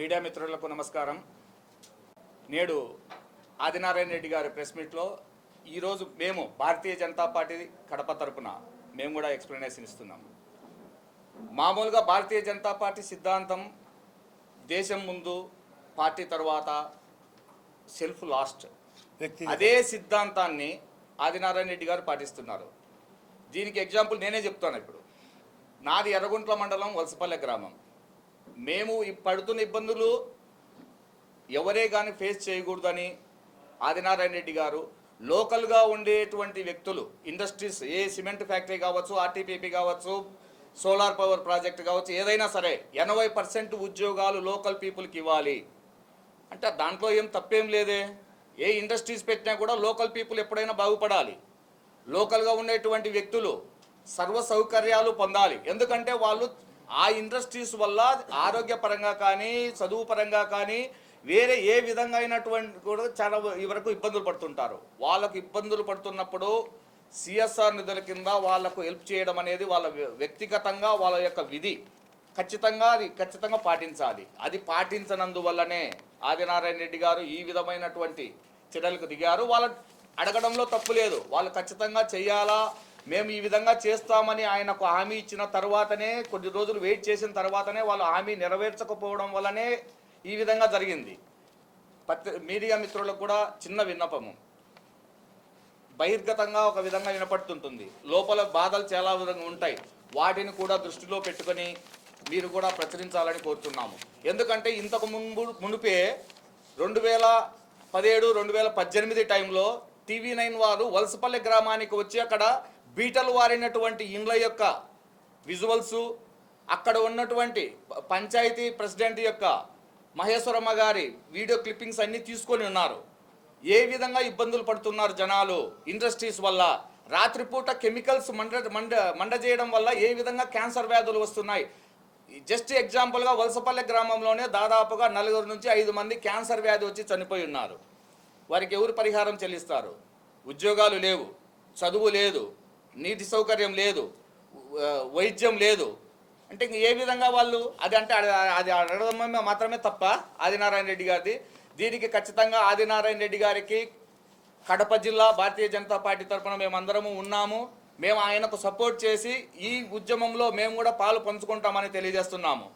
Media మిత్రులకు నమస్కారం. నేడు ఆదినారాయణ రెడ్డి గారి ప్రెస్ మీట్లో ఈరోజు మేము భారతీయ జనతా పార్టీ కడప తరపున మేము కూడా ఎక్స్ప్లెనేషన్ ఇస్తున్నాం మామూలుగా భారతీయ జనతా పార్టీ సిద్ధాంతం దేశం ముందు పార్టీ తర్వాత సెల్ఫ్ లాస్ట్ అదే సిద్ధాంతాన్ని ఆదినారాయణ రెడ్డి గారు పాటిస్తున్నారు. దీనికి ఎగ్జాంపుల్ నేనే చెప్తాను ఇప్పుడు. నాది ఎర్రగుంట్ల మండలం వలసపల్లె గ్రామం. మేము ఈ పడుతున్న ఇబ్బందులు ఎవరే కానీ ఫేస్ చేయకూడదని ఆదినారాయణ రెడ్డి గారు లోకల్గా ఉండేటువంటి వ్యక్తులు ఇండస్ట్రీస్ ఏ సిమెంట్ ఫ్యాక్టరీ కావచ్చు ఆర్టీపీపీ కావచ్చు సోలార్ పవర్ ప్రాజెక్ట్ కావచ్చు ఏదైనా సరే ఎనభై పర్సెంట్ ఉద్యోగాలు లోకల్ పీపుల్కి ఇవ్వాలి. అంటే దాంట్లో ఏం తప్పేం లేదే. ఏ ఇండస్ట్రీస్ పెట్టినా కూడా లోకల్ పీపుల్ ఎప్పుడైనా బాగుపడాలి. లోకల్గా ఉండేటువంటి వ్యక్తులు సర్వ సౌకర్యాలు పొందాలి. ఎందుకంటే వాళ్ళు ఆ ఇండస్ట్రీస్ వల్ల ఆరోగ్యపరంగా కానీ చదువు పరంగా కానీ వేరే ఏ విధంగా అయినటువంటి కూడా చాలా వరకు ఇబ్బందులు పడుతుంటారు. వాళ్ళకు ఇబ్బందులు పడుతున్నప్పుడు సిఎస్ఆర్ నిధుల కింద వాళ్ళకు హెల్ప్ చేయడం అనేది వాళ్ళ వ్య- వ్యక్తిగతంగా వాళ్ళ యొక్క విధి. ఖచ్చితంగా అది ఖచ్చితంగా పాటించాలి. అది పాటించనందువల్లనే ఆదినారాయణ రెడ్డి గారు ఈ విధమైనటువంటి చర్యలకు దిగారు. వాళ్ళ అడగడంలో తప్పు లేదు. వాళ్ళు ఖచ్చితంగా చేయాలా? మేము ఈ విధంగా చేస్తామని ఆయనకు హామీ ఇచ్చిన తర్వాతనే కొద్ది రోజులు వెయిట్ చేసిన తర్వాతనే వాళ్ళు హామీ నెరవేర్చకపోవడం వల్లనే ఈ విధంగా జరిగింది. పత్రి మీడియా మిత్రులకు కూడా చిన్న విన్నపము. బహిర్గతంగా ఒక విధంగా వినపడుతుంటుంది. లోపల బాధలు చాలా విధంగా ఉంటాయి. వాటిని కూడా దృష్టిలో పెట్టుకొని మీరు కూడా ప్రచురించాలని కోరుతున్నాము ఎందుకంటే ఇంతకు ముందు మునిపే రెండు వేల పదిహేడు రెండు వేల పద్దెనిమిది టైంలో టీవీ నైన్ వారు వలసపల్లి గ్రామానికి వచ్చి అక్కడ బీటలు వారినటువంటి ఇండ్ల యొక్క విజువల్సు అక్కడ ఉన్నటువంటి పంచాయతీ ప్రెసిడెంట్ యొక్క మహేశ్వరమ్మ గారి వీడియో క్లిప్పింగ్స్ అన్ని తీసుకొని ఉన్నారు. ఏ విధంగా ఇబ్బందులు పడుతున్నారు జనాలు ఇండస్ట్రీస్ వల్ల రాత్రిపూట కెమికల్స్ మండ మండ మండజేయడం వల్ల ఏ విధంగా క్యాన్సర్ వ్యాధులు వస్తున్నాయి? జస్ట్ ఎగ్జాంపుల్గా వలసపల్లె గ్రామంలోనే దాదాపుగా నలుగురు నుంచి ఐదు మంది క్యాన్సర్ వ్యాధి వచ్చి చనిపోయి ఉన్నారు. వారికి ఎవరు పరిహారం చెల్లిస్తారు? ఉద్యోగాలు లేవు చదువు లేదు నీటి సౌకర్యం లేదు వైద్యం లేదు. అంటే ఇంక ఏ విధంగా వాళ్ళు అది అంటే అది- అది అడగడం మాత్రమే తప్ప ఆదినారాయణ రెడ్డి గారిది. దీనికి ఖచ్చితంగా ఆదినారాయణ రెడ్డి గారికి కడప జిల్లా భారతీయ జనతా పార్టీ తరఫున మేమందరము ఉన్నాము. మేము ఆయనకు సపోర్ట్ చేసి ఈ ఉద్యమంలో మేము కూడా పాలు పంచుకుంటామని తెలియజేస్తున్నాము.